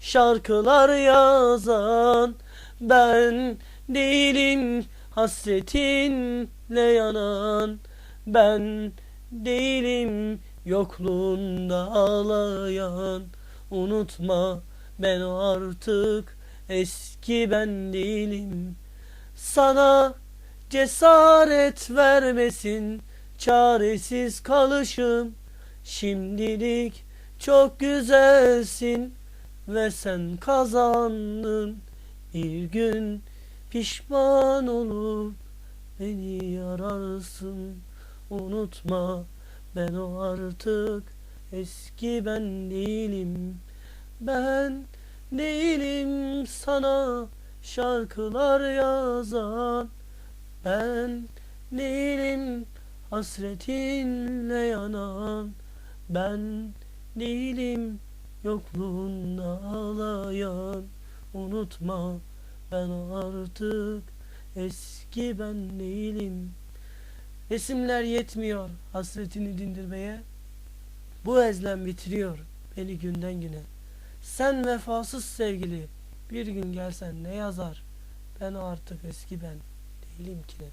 şarkılar yazan Ben değilim hasretinle yanan Ben değilim yokluğunda ağlayan. Unutma ben artık eski ben değilim. Sana cesaret vermesin çaresiz kalışım. Şimdilik çok güzelsin ve sen kazandın. Bir gün pişman olup beni ararsın Unutma ben o artık eski ben değilim. Ben değilim sana şarkılar yazan. Ben değilim hasretinle yanan. Ben değilim yokluğunda ağlayan. Unutma ben artık eski ben değilim. Resimler yetmiyor hasretini dindirmeye. Bu ezlem bitiriyor beni günden güne. Sen vefasız sevgili bir gün gelsen ne yazar? Ben artık eski ben değilim ki ne